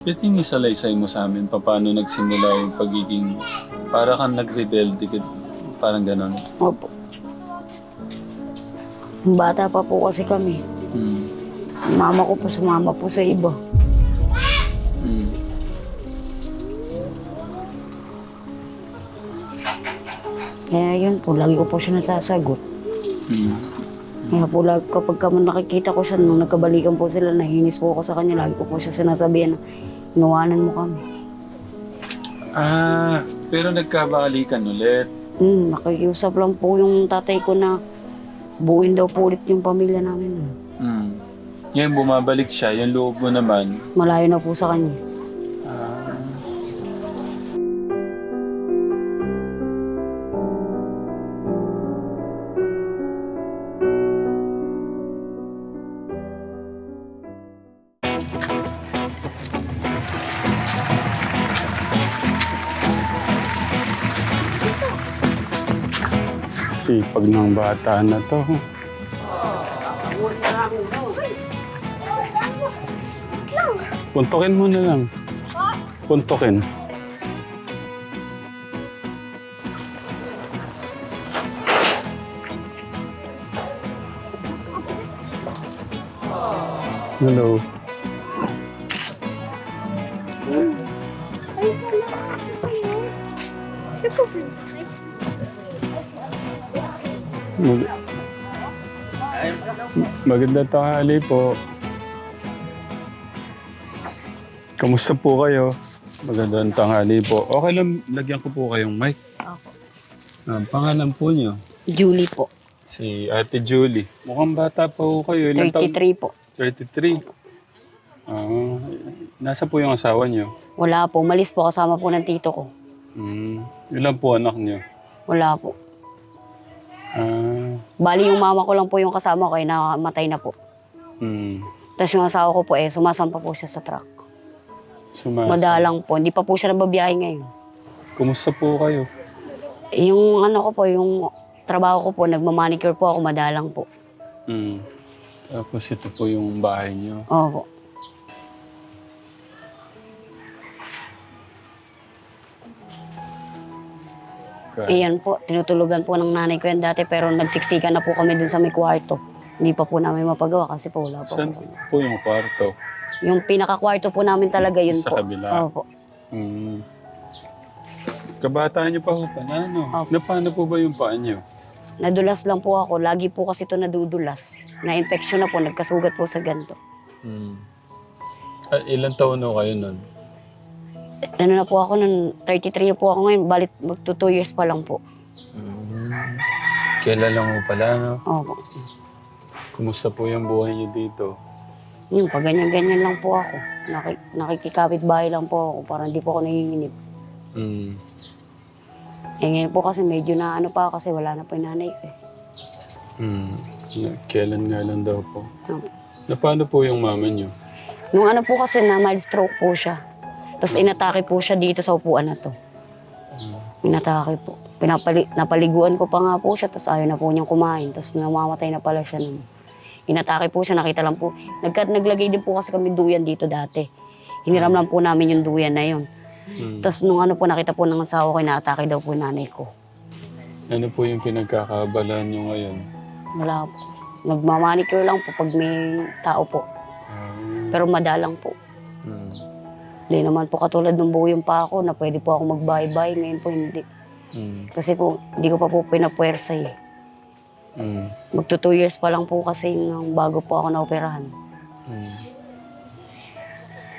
Yung isalaysay mo sa amin? Paano nagsimula yung pagiging... Para kang nag-rebelde, ka- parang ganon. Opo. Bata pa po kasi kami. Hmm. Mama ko po sumama po sa iba. Hmm. Kaya yun po, lagi ko po siya nasasagot. Hmm. Kaya po, lagi, kapag ka nakikita ko siya, nung nagkabalikan po sila, nahinis po ako sa kanya, lagi ko po siya sinasabihan na, inuwanan mo kami. Ah, pero nagkabalikan ulit. Hmm, nakikiusap lang po yung tatay ko na buuin daw po ulit yung pamilya namin. Hmm. Ngayon bumabalik siya, yung loob mo naman. Malayo na po sa kanya. Sipag ng bata na to. Puntokin mo na lang. Puntokin. Hello. Maganda tanghali po. Kamusta po kayo? Magandang tanghali po. Okay lang, lagyan ko po kayong mic. Ako. Ah, pangalan po niyo? Julie po. Si Ate Julie. Mukhang bata pa po kayo. Ilan taon? 33 po. 33. Ah, nasa po yung asawa niyo? Wala po. Malis po kasama po ng tito ko. Hmm. Ilan po anak niyo? Wala po. Bali yung mama ko lang po yung kasama ko ay namatay na po. hmm. Tapos yung asawa ko po eh, sumasampa po siya sa truck. Sumasa. Madalang po. Hindi pa po siya nababiyahe ngayon. Kumusta po kayo? Yung ano ko po, yung trabaho ko po, nagmamanicure po ako, madalang po. Hmm. Tapos ito po yung bahay niyo. Opo. Iyan po, tinutulugan po ng nanay ko yan dati pero nagsiksikan na po kami dun sa may kwarto. Hindi pa po namin mapagawa kasi po wala po. Saan po yung kwarto? Yung pinaka-kwarto po namin talaga yun Sa po. kabila. Opo. Hmm. Kabataan niyo pa ho pala, no? Opo. Na paano po ba yung paa niyo? Nadulas lang po ako. Lagi po kasi ito nadudulas. Na-infection na po, nagkasugat po sa ganito. Hmm. Ah, ilan taon na kayo nun? Ano na po ako nun, 33 na po ako ngayon. Balit magto 2 years pa lang po. Kailan lang ho pala, no? Opo. Kumusta po yung buhay niyo dito? Yung pag ganyan-ganyan lang po ako. Naki, nakikikapit bahay lang po ako para hindi po ako nahihinip. Hmm. Eh ngayon po kasi medyo na ano pa kasi wala na po yung nanay ko. eh. Na- Kailan nga lang daw po? Opo. Na paano po yung mama niyo? Nung ano po kasi na mild stroke po siya. Tapos inatake po siya dito sa upuan na to. Inatake po. Pinapali, napaliguan ko pa nga po siya, tapos ayaw na po niyang kumain. Tapos namamatay na pala siya nun. Inatake po siya, nakita lang po. Nagka, naglagay din po kasi kami duyan dito dati. Hiniram lang po namin yung duyan na yun. Hmm. Tapos nung ano po, nakita po ng asawa ko, inaatake daw po nanay ko. Ano po yung pinagkakabalaan niyo ngayon? Wala po. Nagmamanicure lang po pag may tao po. Ah. Pero madalang po. Hmm. Hindi naman po katulad ng buo yung pa ako na pwede po ako mag-bye-bye. Ngayon po hindi. Hmm. Kasi po, hindi ko pa po pinapwersa eh. Hmm. Magto two years pa lang po kasi nung bago po ako naoperahan. Hmm.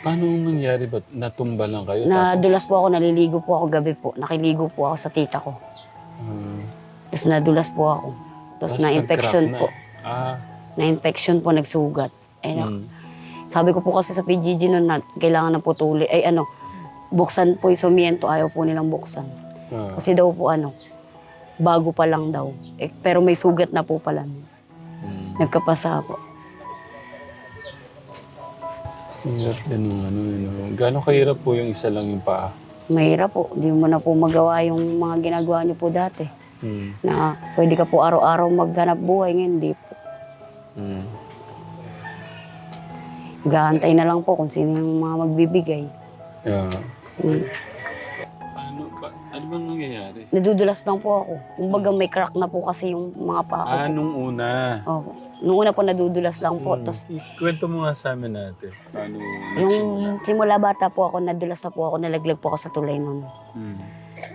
Paano nangyari ba? Natumba lang kayo? Nadulas po ako, naliligo po ako gabi po. Nakiligo po ako sa tita ko. Hmm. Tapos nadulas po ako. Tapos na-infection nag-crack po. na. Ah. Na-infection po, nagsugat. Na- Hmm. Sabi ko po kasi sa PGG noon na kailangan na putuli. Ay ano, buksan po yung sumiento. Ayaw po nilang buksan. Ah. Kasi daw po ano, bago pa lang daw. Eh, pero may sugat na po pala. Hmm. Nagkapasa po. Hirap din yung ano yun. no? Gano'ng kahirap po yung isa lang yung paa? Mahirap po. Hindi mo na po magawa yung mga ginagawa niyo po dati. Hmm. Na pwede ka po araw-araw maghanap buhay. Ngayon, hindi po. Hmm. Nag-aantay na lang po kung sino yung mga magbibigay. Yeah. Mm. Ano ba? Ano bang nangyayari? Nadudulas lang po ako. Kumbaga may crack na po kasi yung mga paa ko. Ah, nung una. Opo. Nung una po nadudulas lang po. Hmm. Tapos Kwento mo nga sa amin natin. Paano yung nagsimula? simula bata po ako, nadulas na po ako, nalaglag po ako sa tulay nun. Hmm.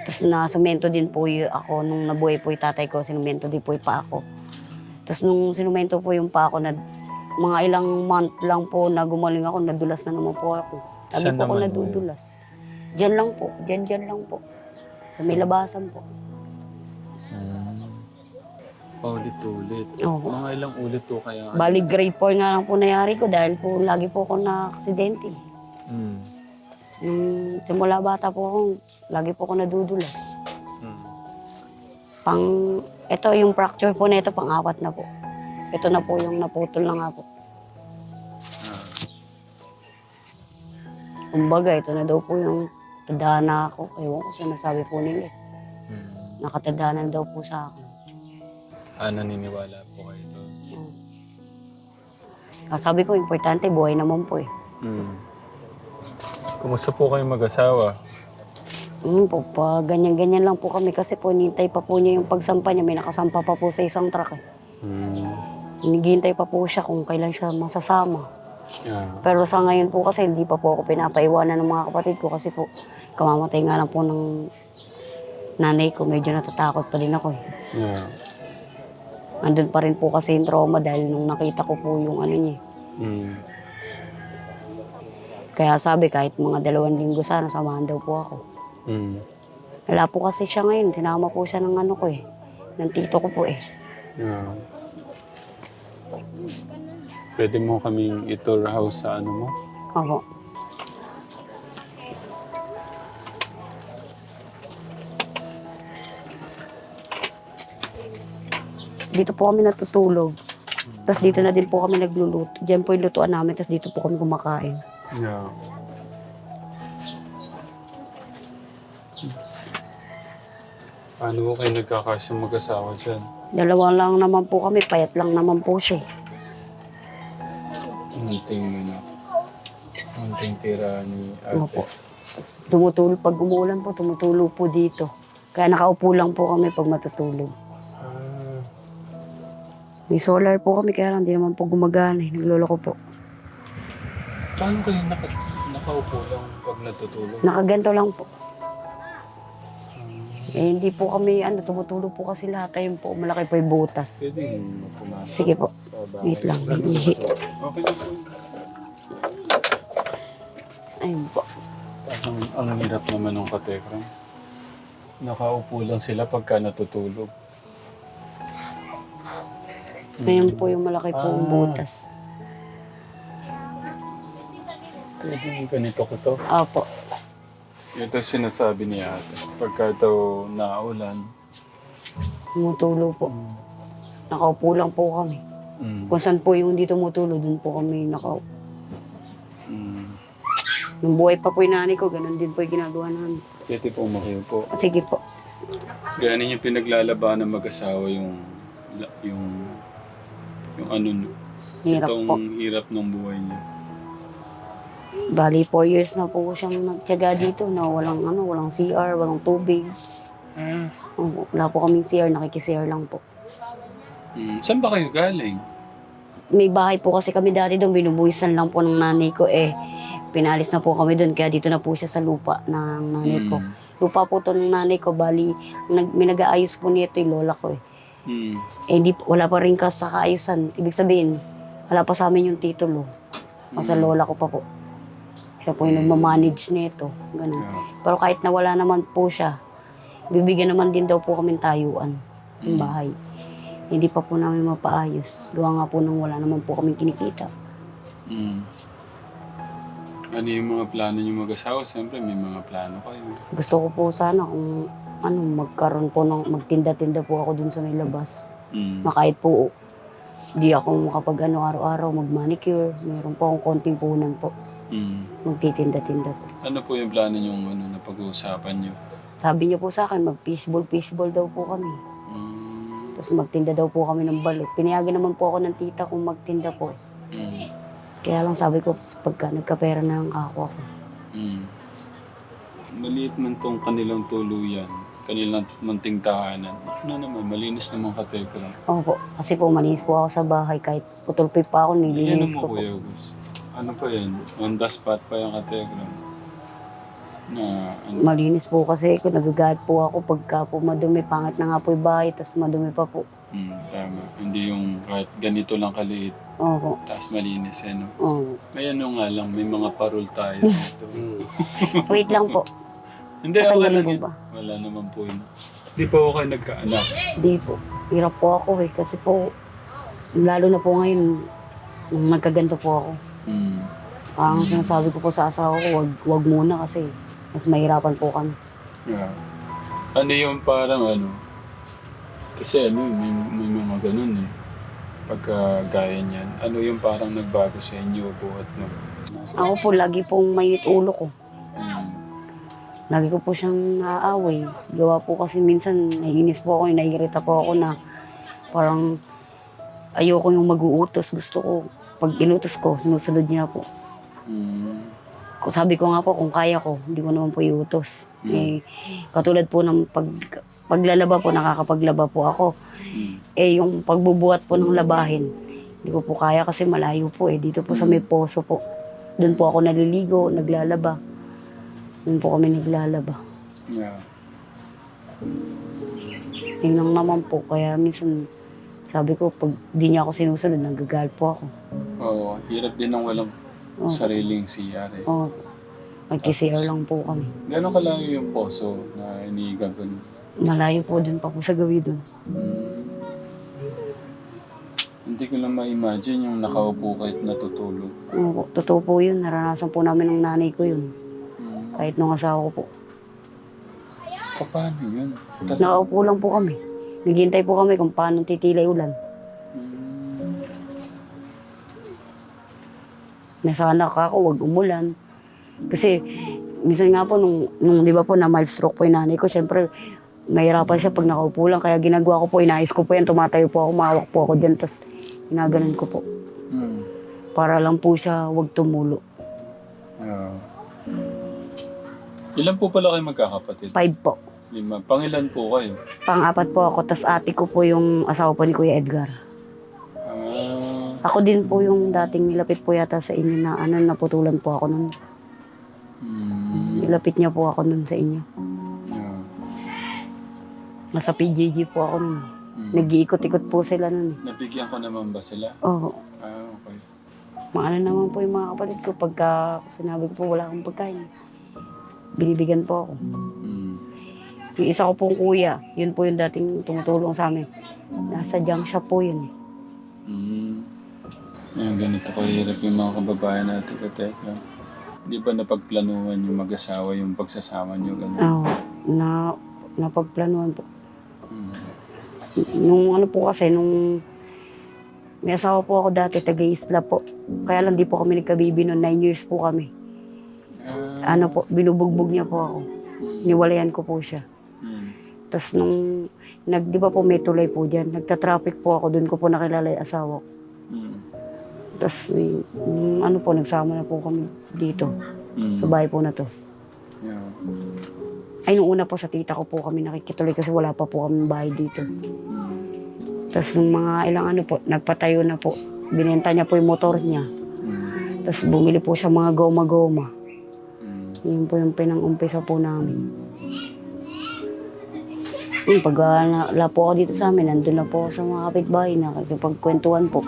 Tapos na sumento din po yung ako, nung nabuhay po yung tatay ko, sinumento din po yung pa ako. Tapos nung sinumento po yung pa ako, na, mga ilang month lang po na gumaling ako, nadulas na naman po ako. Sabi Saan po ako naman po nadudulas. Diyan lang po, diyan diyan lang po. Sa may labasan po. Hmm. Paulit-ulit. Oo. Mga ilang ulit to kaya? Bali grade 4 nga lang po nangyari ko dahil po lagi po ako na-aksidente. Hmm. Nung simula bata po ako, lagi po ako nadudulas. Hmm. Pang, ito yung fracture po na ito, pang apat na po. Ito na po yung naputol na nga po. Ah. Kumbaga, ito na daw po yung tadhana ako. Ewan ko sinasabi po nila. eh. Hmm. Nakatadhanan daw po sa akin. Ah, naniniwala po kayo doon. Ah, sabi ko, importante, buhay naman po eh. Hmm. Kumusta po kayo mag-asawa? Hmm, po, pa ganyan-ganyan lang po kami kasi po nintay pa po niya yung pagsampa niya. May nakasampa pa po sa isang truck eh. Hmm. Hinihintay pa po siya kung kailan siya masasama. Yeah. Pero sa ngayon po kasi hindi pa po ako pinapaiwanan ng mga kapatid ko kasi po kamamatay nga lang po ng nanay ko. Medyo natatakot pa din ako eh. Yeah. Andun pa rin po kasi yung trauma dahil nung nakita ko po yung ano niya. eh. Hmm. Kaya sabi kahit mga dalawang linggo sana samahan daw po ako. Hmm. Wala po kasi siya ngayon. Sinama po siya ng ano ko eh. Ng tito ko po eh. Yeah. Pwede mo kaming itour house sa ano mo? Ako. Dito po kami natutulog. Tapos dito na din po kami nagluluto. Diyan po yung lutuan namin, tapos dito po kami kumakain. Yeah. Ko kayo nagkakasya mag-asawa dyan? Dalawa lang naman po kami, payat lang naman po siya. eh. Munting ano. Munting tira ni ate. Tumutulog, pag umuulan po, tumutulog po dito. Kaya nakaupo lang po kami pag matutulog. Ah, May solar po kami, kaya lang hindi naman po gumagana. eh. Nagluloko po. paano kayo naka, nakaupo lang pag natutulog? Nakaganto lang po. Eh, hindi po kami, ano, tumutulog po kasi lahat. Ayun po, malaki po yung butas. Sige po. Wait lang, may ihi. Okay na po. Ayun po. Ang, ang hirap naman ng katekram. Nakaupo lang sila pagka natutulog. Ayun po yung malaki po yung Ah. butas. Pwede yung ganito ko to. Opo. Ito sinasabi ni ate. Pagka daw naulan. Tumutulog po. Nakaupo lang po kami. Mm. Kung saan po yung hindi tumutulog, dun po kami nakaupo. Mm. Nung buhay pa po yung nanay ko, ganun din po yung ginagawa namin. Pwede po umakiyo po. Sige po. Ganin yung pinaglalaban ng mag-asawa yung yung yung ano Hirap itong po. hirap ng buhay niya. Bali, 4 years na po siyang nagtyaga dito na walang ano, walang CR, walang tubig. Ah. Opo, Wala po kaming CR, nakiki-CR lang po. Mm. Saan ba kayo galing? May bahay po kasi kami dati doon, binubuhisan lang po ng nanay ko eh. Pinalis na po kami doon, kaya dito na po siya sa lupa ng nanay ko. Mm. Lupa po to ng nanay ko, bali, nag, may nag-aayos po nito yung lola ko eh. Mm. Eh, hindi, wala pa rin kas sa kaayusan. Ibig sabihin, wala pa sa amin yung titulo. Sa Mm. lola ko pa po. Siya po yung nagmamanage nito. Ganun. Pero kahit na wala naman po siya, bibigyan naman din daw po kami tayuan yung Mm. bahay. Hindi pa po namin mapaayos. Gawa nga po nang wala naman po kami kinikita. Mm. Ano yung mga plano niyo mag-asawa? Siyempre, may mga plano kayo. Gusto ko po sana kung ano, magkaroon po ng, magtinda-tinda po ako dun sa may labas. Mm. Na kahit po, di ako makapag ano, araw-araw mag-manicure. Meron po akong konting punan po. Mm. Magtitinda-tinda po. Ano po yung plano niyong ano, na pag-uusapan niyo? Sabi niya po sa akin, mag-fishball, fishball daw po kami. Mm. Tapos magtinda daw po kami ng balot. Pinayagan naman po ako ng tita kung magtinda po. Mm. Kaya lang sabi ko, pagka nagkapera na ako ako. Mm. Maliit man tong kanilang tuluyan, kanilang munting tahanan. Ano naman, malinis naman katekram. Opo, kasi po manis po ako sa bahay kahit putulpi pa ako, Ayan nililinis ko po. Kuya Gus. Ano pa yan? On the spot pa yung katekram. Na, ano, Malinis po kasi ko, nagagalit po ako pagka po madumi, pangit na nga po yung bahay, tapos madumi pa po. mm, tama. Hindi yung kahit ganito lang kaliit, Opo, tapos malinis yan. No? opo. May ano nga lang, may mga parol tayo dito. Wait lang po, Hindi, okay mo yun. ba? Wala naman po yun. Hindi pa ako kayo nagkaanak. di po. Hirap po ako eh, kasi po, lalo na po ngayon, nung nagkaganto po ako. Mm. Ang sinasabi ko po sa asawa ko, wag, wag muna kasi mas mahirapan po kami. Yeah. Ano yung parang ano? Kasi ano, may, may mga ganun eh. Pagka gaya niyan. Ano yung parang nagbago sa inyo buhat mo? Ako po, lagi pong mainit ulo ko. Mm. Lagi ko po siyang naaaway. Gawa po kasi minsan naiinis po ako, naiirita po ako na parang ayoko yung mag-uutos. Gusto ko, pag inutos ko, sinusunod niya po. Mm. Sabi ko nga po, kung kaya ko, hindi ko naman po iutos. Eh, katulad po ng pag, paglalaba po, nakakapaglaba po ako. Mm. Eh, yung pagbubuhat po ng labahin, hindi ko po kaya kasi malayo po eh. Dito po sa may poso po. Doon po ako naliligo, naglalaba. Doon po kami naglalaba. Yeah. Yun lang naman po. Kaya minsan, sabi ko, pag di niya ako sinusunod, nagagalit po ako. Oo, hirap din ng walang Oo. sariling CR eh. Oo. Magkisiyaw lang po kami. Gano'n kalayo yung poso na iniigagan? Malayo po dun pa po sa gawi dun. Mm. Hindi ko lang ma-imagine yung nakaupo kahit natutulog. Oo, totoo po yun. Naranasan po namin ng nanay ko yun. Kahit nung asawa ko po. Paano yun? Tat- Nakaupo lang po kami. Naghihintay po kami kung paano titilay ulan. Mm. Na sana ka ako, wag umulan. Kasi minsan nga po, nung, nung di ba po na mild stroke po yung nanay ko, syempre, mahirapan siya pag nakaupo lang. Kaya ginagawa ko po, inayos ko po yan, tumatayo po ako, mahawak po ako dyan, tapos ginaganon ko po. Mm. Para lang po siya wag tumulo. Ah. Ilan po pala kayo magkakapatid? Five po. Lima. Pangilan po kayo? Pang-apat po ako, tapos ate ko po yung asawa po ni Kuya Edgar. Ah. Ako din po yung dating nilapit po yata sa inyo na ano, naputulan po ako nun. Mm. Nilapit niya po ako nun sa inyo. Yeah. Nasa PJJ po ako nun. Mm. Nag-iikot-ikot po sila nun. eh. Nabigyan ko naman ba sila? Oo. Ah, okay. Maano naman po yung mga kapatid ko pagka sinabi ko po wala akong pagkain. Binibigyan po ako. Mm. Yung isa ko pong kuya, yun po yung dating tumutulong sa amin. Nasa junk shop po yun eh. Mm. Ayan, ganito kahirap yung mga kababayan natin kateka. Di ba napagplanuhan yung mag-asawa yung pagsasama niyo ganun? Oo. Na, napagplanuhan po. Mm. Nung ano po kasi, nung may asawa po ako dati, taga-isla po. Kaya lang di po kami nagkabibi noon, nine years po kami. Ano po, binubugbog niya po ako. Niwalayan ko po siya. Mm. Tapos nung, nag, di ba po may tulay po dyan, nagta-traffic po ako, doon ko po nakilala yung asawa ko. Mm. Tapos, yung ano po, nagsama na po kami dito, Mm. sa bahay po na to. Yeah. Ay, nung una po sa tita ko po kami nakikituloy kasi wala pa po kami bahay dito. Mm. Tapos nung mga ilang ano po, nagpatayo na po. Binenta niya po yung motor niya. Mm. Tapos bumili po siya mga goma-goma. Yun po yung pinang-umpisa po namin. Yung pag uh, nala po ako dito sa amin, nandun na po ako sa mga kapitbahay na pagkwentuhan po.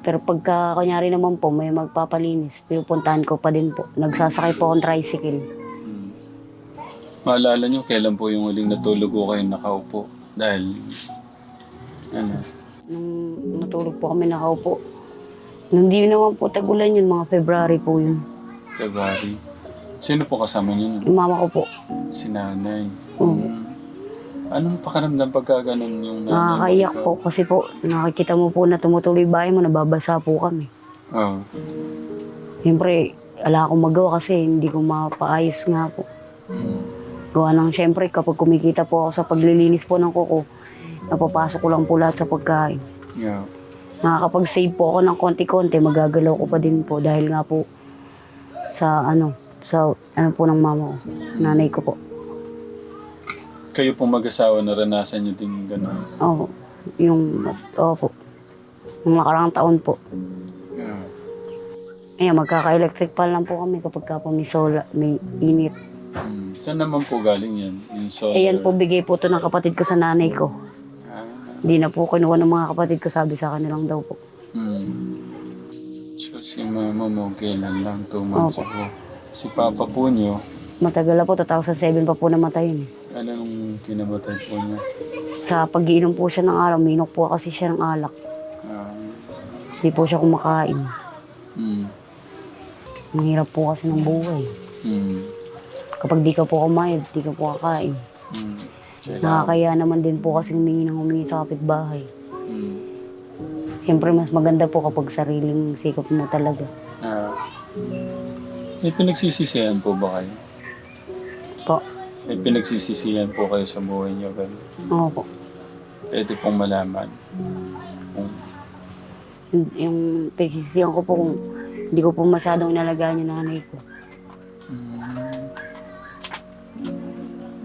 Pero pagka kunyari naman po, may magpapalinis, pinupuntahan ko pa din po. Nagsasakay po akong tricycle. Maalala niyo kailan po yung huling natulog ko kayo nakaupo? Dahil, ano, Nung natulog po kami nakaupo. Nung di naman po tagulan yun, mga February po yun. February. Sino po kasama niyo? Yung mama ko po, Si nanay. Mm. Anong pakaramdam pagka ganun yung nanay? nakakaiyak po kasi po, nakikita mo po na tumutuloy bahay mo, nababasa po kami. Oo. Siyempre, ala akong magawa kasi hindi ko mapaayos nga po. Mm. Gawa ng siyempre, kapag kumikita po ako sa paglilinis po ng kuko, napapasok ko lang po lahat sa pagkain. Yeah. nakakapag-save po ako ng konti-konti, magagalaw ko pa din po dahil nga po sa ano, sa ano po ng mama ko, nanay ko po. Kayo pong mag-asawa, naranasan niyo din gano'n. Oo, yung, oo po. Yung nakarang taon po. Yeah. Ayan, magkaka-electric pan lang po kami kapag ka po may sola, may init. Hmm. Saan naman po galing yan? Yung solar? Ayan po, bigay po to ng kapatid ko sa nanay ko. Ah. Hindi na po kinuha ng mga kapatid ko, sabi sa kanilang daw po. Hmm. Mama mo, kailan lang? Two months Opo. ago. Si papa po niyo, Matagal na po, 2007 pa po namatay yun. eh. anong kinamatay po niya? Sa pagiinom po siya ng araw, minok po kasi siya ng alak. Ah. Hindi po siya kumakain. Hmm. Ang hirap po kasi ng buhay. Hmm. Kapag di ka po kumayad, di ka po kakain. Kailangan. Nakakaya naman din po kasi humingi ng humingi sa kapitbahay. Hmm. Siyempre, mas maganda po kapag sariling sikap mo talaga. Ah. May pinagsisisihan po ba kayo? Po, May pinagsisisihan po kayo sa buhay niyo, ganun. oo po. Pwede pong malaman. Kung, Yung- pinagsisiyan ko po kung hindi ko po masyadong inalagaan yung nanay ko.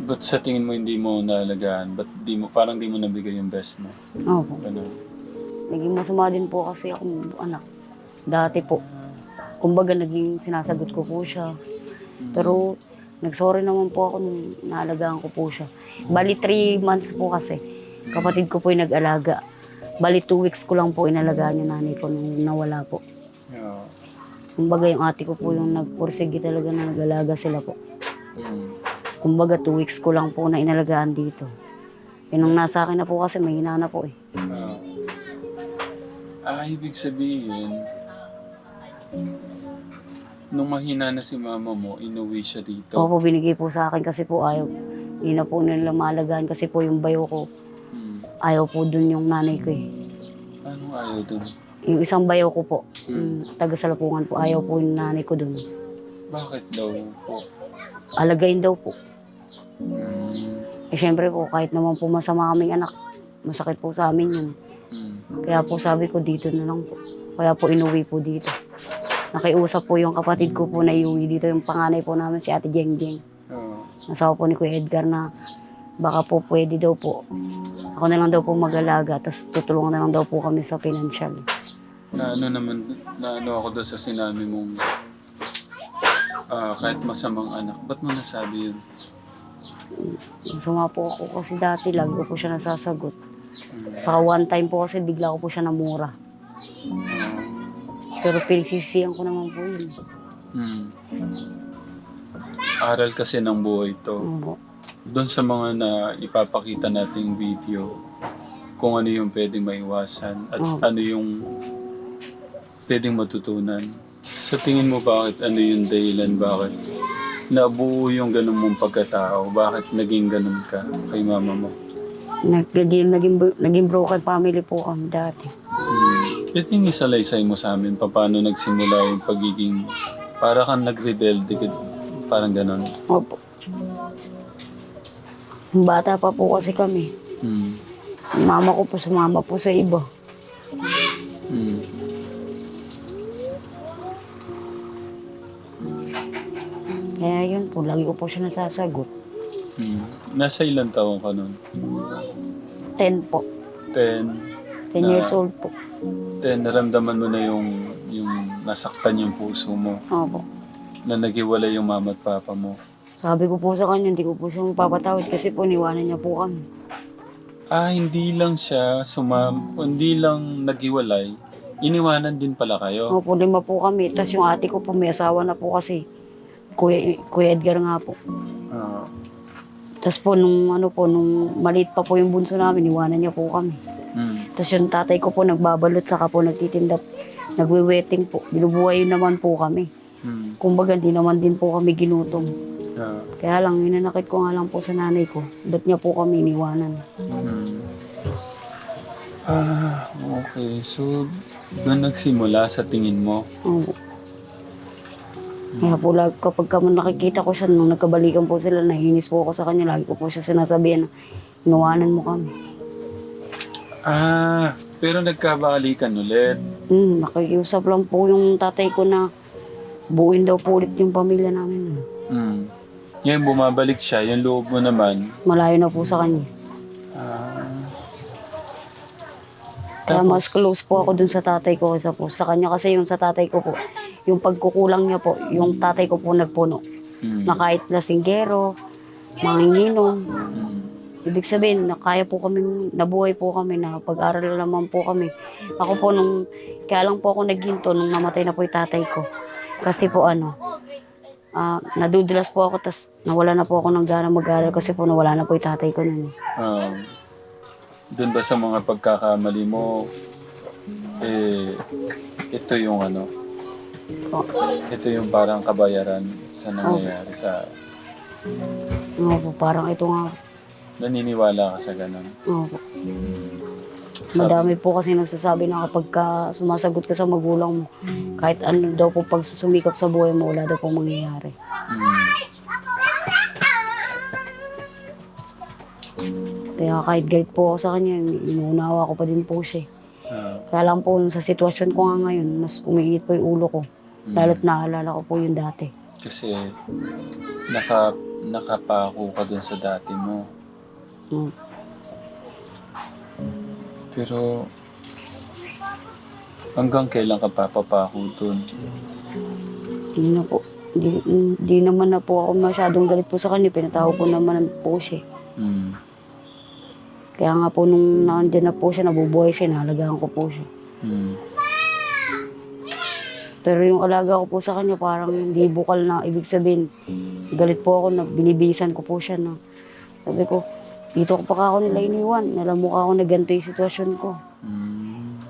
Ba't sa tingin mo hindi mo naalagaan? Ba't di mo, parang di mo nabigay yung best mo? Oo po. Ganun. Naging masama din po kasi akong anak. Dati po. Kumbaga naging sinasagot ko po siya. Pero nagsorry naman po ako nung naalagaan ko po siya. Bali, three months po kasi. Kapatid ko po yung nag-alaga. Bali, two weeks ko lang po inalagaan yung nanay ko nung nawala po. Kumbaga yung ate ko po yung nagpursige talaga na nag-alaga sila po. Kumbaga two weeks ko lang po na inalagaan dito. Yun ang nasa akin na po kasi may na po eh. Ah. Ah, ibig sabihin, nung mahina na si mama mo, inuwi siya dito. Opo, binigay po sa akin kasi po ayaw. Hindi na po nila maalagaan kasi po yung bayo ko. Hmm. Ayaw po dun yung nanay ko eh. Anong ayaw dun? Yung isang bayo ko po, yung taga Salapungan po, ayaw po yung nanay ko dun. Bakit daw po? Alagayin daw po. Hmm. Eh syempre po, kahit naman po masama kaming anak, masakit po sa amin yun. Kaya po sabi ko dito na lang po. Kaya po inuwi po dito. Nakiusap po yung kapatid ko po na iuwi dito, yung panganay po namin si Ate Jeng Jeng. Nasawa po ni Kuya Edgar na baka po pwede daw po. Ako na lang daw po mag-alaga, tapos tutulungan na lang daw po kami sa financial. na ano naman, na ano ako doon sa sinabi mong ah, kahit masamang anak, ba't mo nasabi yun? Suma po ako kasi dati lagi ko po siya nasasagot. Saka one time po kasi bigla ko po siya namura. Pero pinagsisiyan ko naman po yun. Hmm. Aral kasi ng buhay to. Opo. Doon sa mga na ipapakita nating video, kung ano yung pwedeng maiwasan at Oh. ano yung pwedeng matutunan. Sa tingin mo bakit ano yung dahilan bakit nabuo yung ganun mong pagkatao? Bakit naging ganun ka kay mama mo? Naging, naging, naging broken family po kami dati. Pwede yung isalaysay mo sa amin pa paano nagsimula yung pagiging para kang nag-rebelde ka- parang ganun. Opo. Bata pa po kasi kami. Hmm. Yung Mama ko po sumama po sa iba. Hmm. Kaya yun po, lagi ko po siya nasasagot. Hmm. Nasa ilang taon ka nun? Ten po. Ten. Ten Na- years old po. Ten, naramdaman mo na yung, yung nasaktan yung puso mo, Opo. na nagiwalay yung mama at papa mo. Sabi ko po sa kanya, hindi ko po siya mapapatawad kasi po niwanan niya po kami. Ah, hindi lang siya sumam, hindi lang nagiwalay, iniwanan din pala kayo. Opo, lima po kami. Tapos yung ate ko po may asawa na po kasi. Kuya, Kuya Edgar nga po. Ah, Tapos po nung ano po, nung maliit pa po yung bunso namin, iwanan niya po kami. hmm. Tapos yung tatay ko po nagbabalot, saka po nagtitinda, nagwe-wetting po. Binubuhay naman po kami. Hmm. Kumbaga, hindi naman din po kami ginutom. Ah, Kaya lang, inanakit ko nga lang po sa nanay ko. Ba't niya po kami iniwanan? hmm. Ah, okay. So, doon nagsimula sa tingin mo. Oo. Kaya po, lag, kapag ka nakikita ko siya, nung nagkabalikan po sila, nahinis po ako sa kanya. Lagi ko po siya sinasabihan na, inuwanan mo kami. Ah, pero nagkabalikan ulit. Hmm, nakikiusap lang po yung tatay ko na buuin daw po ulit yung pamilya namin. Hmm. Ngayon bumabalik siya, yung loob mo naman. Malayo na po sa kanya. Ah. Kaya mas close po ako dun sa tatay ko kaysa po sa kanya kasi yung sa tatay ko po, yung pagkukulang niya po, yung tatay ko po nagpuno. Hmm. Na kahit lasinggero, manginginom, ibig sabihin na kaya po kami, nabuhay po kami, na pag-aral naman po kami. Ako po nung, kaya lang po ako naghinto nung namatay na po yung tatay ko. Kasi po ano, ah nadudulas po ako, tas nawala na po ako ng gana mag-aral kasi po nawala na po yung tatay ko nun. Ah. Doon ba sa mga pagkakamali mo, eh, ito yung ano, Po. ito yung parang kabayaran sa nangyayari sa, Ano po, parang ito nga, naniniwala ka sa ganun. ano po, Sabi- Madami po kasi nagsasabi na kapag ka sumasagot ka sa magulang mo, kahit ano daw po pag sumikap sa buhay mo, wala daw po mangyayari. Hmm. Kaya kahit galit po ako sa kanya, inuunawa ko pa din po siya. Ah. Kaya lang po sa sitwasyon ko nga ngayon, mas umiinit po yung ulo ko. Hmm. Lalo't naalala ko po yung dati. Kasi naka, nakapako ka dun sa dati mo. Mm. Pero hanggang kailan ka papapako dun? Hindi na po. Hindi, hindi naman na po ako masyadong galit po sa kanya. Pinatawag ko naman po siya. Hmm. Kaya nga po nung nandiyan na po siya, nabubuhay siya, nahalagaan ko po siya. Hmm. Pero yung alaga ko po sa kanya, parang hindi bukal na ibig sabihin. Galit po ako na binibisan ko po siya na. Sabi ko, dito ko pa ako nila iniwan. Alam mo ka ako na ganito yung sitwasyon ko. Hmm.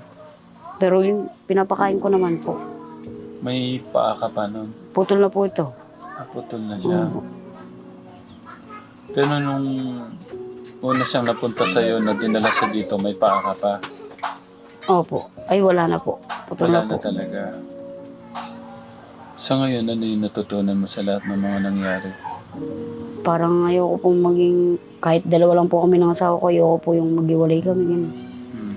Pero yung pinapakain ko naman po. May paa ka pa nun. Putol na po ito. Naputol na siya. Oo. Pero nung una siyang napunta sa'yo na dinala siya dito, may paa ka pa. Opo. Ay, wala na po. Putol Wala na na po. talaga. Sa ngayon, ano yung natutunan mo sa lahat ng mga nangyari? Parang ayoko pong maging, kahit dalawa lang po kami ng asawa ko, ayoko po yung maghiwalay kami. Ganun. Hmm.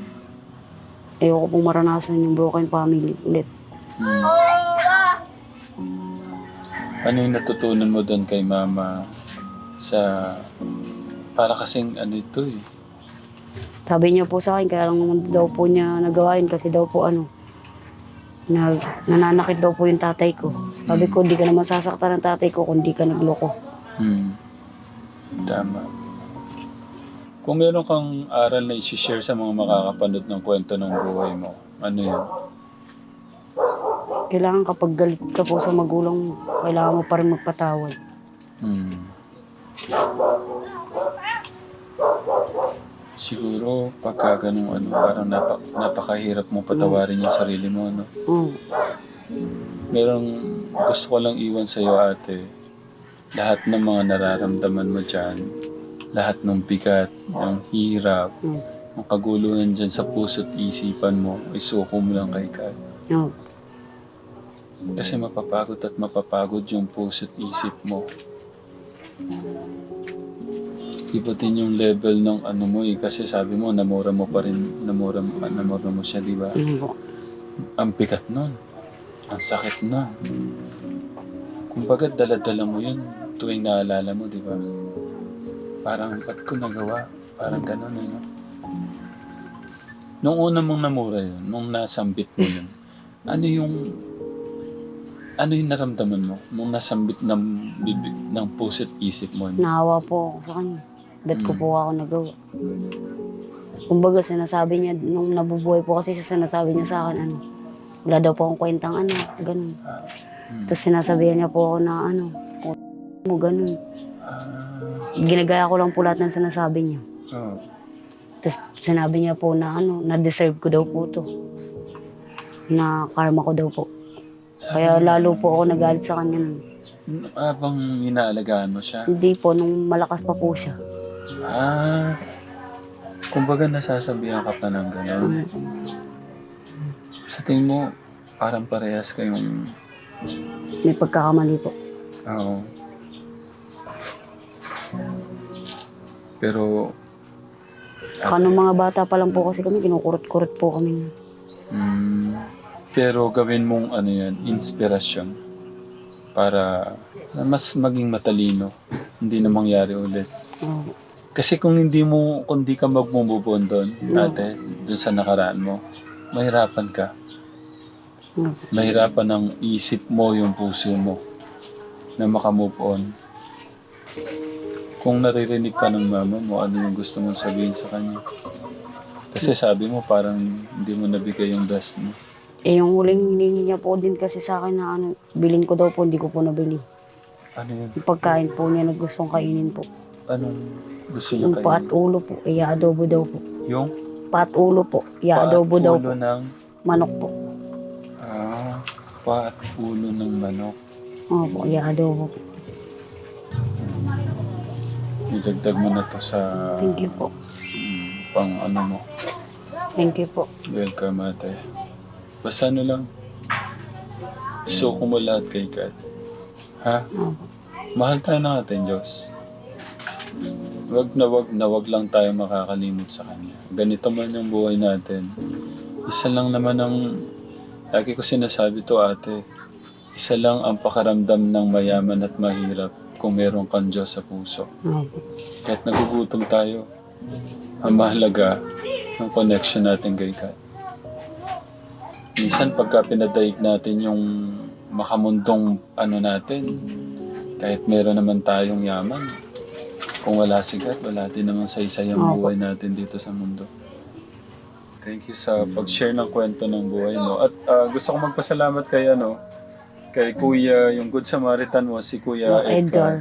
Ayoko pong maranasan yung broken family ulit. Hmm. Ano yung natutunan mo doon kay mama sa... Para kasing ano ito eh. Sabi niya po sa akin, kaya lang naman daw po niya nagawa yun kasi daw po ano, nag, nananakit daw po yung tatay ko. Sabi ko, di ka naman sasaktan ng tatay ko kung di ka nagloko. Hmm. Tama. Kung meron kang aral na isi-share sa mga makakapanood ng kwento ng buhay mo, ano yun? Kailangan kapag galit ka po sa magulang mo, kailangan mo pa rin magpatawad. Hmm. Siguro, pagka ganun, ano, parang napa, napakahirap mo patawarin yung sarili mo, ano. Oo. Merong gusto ko lang iwan sa iyo, ate. Lahat ng mga nararamdaman mo dyan, lahat ng bigat, ng hirap, Mm. ng kaguluhan dyan sa puso't isipan mo, ay suko mo lang kay God. Oo. Kasi mapapagod at mapapagod yung puso't isip mo. Iba din yung level ng ano mo eh. Kasi sabi mo, namura mo pa rin, namura, namura mo siya, di ba? Yun po. Ang bigat nun. Ang sakit nun. Kumbaga, dala-dala mo yun tuwing naalala mo, di ba? Parang, ba't ko nagawa? Parang ganun, eh, no? Nung una mong namura yun, nung nasambit mo yun, ano yung ano yung naramdaman mo nung nasambit ng bibig ng puso't isip mo? Naawa po ako sa kanya. Ba't ko Mm. po ako nagawa? Kumbaga, sinasabi niya, nung nabubuhay po kasi siya, sinasabi niya sa akin, ano, wala daw po akong kwentang anak, ganun. Hmm. Tapos sinasabihan niya po ako na, ano, mo, ganun. Ginagaya ko lang po lahat ng sinasabi niya. oh. Tapos sinabi niya po na, ano, na-deserve ko daw po to. Na karma ko daw po. Kaya lalo po ako nagalit sa kanya nun. Habang inaalagaan mo siya. Hindi po, nung malakas pa po siya. Ah, kumbaga nasasabihan ka pa ng gano'n. Sa tingin mo, parang parehas kayong, May pagkakamali po. oo. Pero, Saka nung mga bata pa lang po kasi kami, kinukurot-kurot po kami. Mm, pero gawin mong ano yan, inspirasyon para mas maging matalino. Hindi na mangyari ulit. Oo. Kasi kung hindi mo, kung di ka mag-move on doon, ate, doon sa nakaraan mo, mahirapan ka. Mahirapan ang isip mo, yung puso mo na makamove on. Kung naririnig ka ng mama mo, ano yung gusto mong sabihin sa kanya? Kasi sabi mo parang hindi mo nabigay yung best mo. Eh, yung huling hiningi niya po din kasi sa akin na ano, bilin ko daw po, hindi ko po nabili. Ano yun? Yung pagkain po niya na gustong kainin po. Anong gusto niya Yung kayo? paat ulo po, i-adobo daw po. Yung Paat ulo po, i-adobo daw po. ulo ng... Manok po. Ah, paat ulo ng manok. Opo, i-adobo po. Idagdag mo na to sa Thank you po. mm, pang ano mo. Thank you po. Welcome ate. Basta ano lang. Isuko mo lahat kay Kat. Ha? Opo. Mahal tayo ng ating Diyos. Wag na wag na wag lang tayo makakalimot sa Kanya. Ganito man yung buhay natin. Isa lang naman ang, lagi ko sinasabi to ate, isa lang ang pakaramdam ng mayaman at mahirap kung meron kang Diyos sa puso. Opo. Kahit nagugutom tayo, ang mahalaga yung connection natin kay God. Minsan pagka pinadaig natin yung makamundong ano natin, kahit meron naman tayong yaman, kung wala si God, wala din naman sa isa yung buhay natin dito sa mundo. Thank you sa pag-share ng kwento ng buhay mo. At ah, gusto ko magpasalamat kay ano, kay Kuya, yung Good Samaritan mo, si Kuya Edgar. Edgar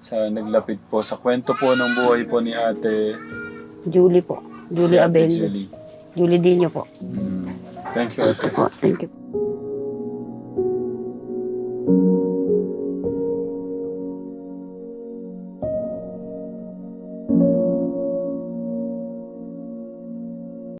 sa naglapit po sa kwento po ng buhay po ni Ate Julie po. si Julie Ate Abello. Julie. Julie Dino po. Mm. Thank you, Ate. Po, thank you.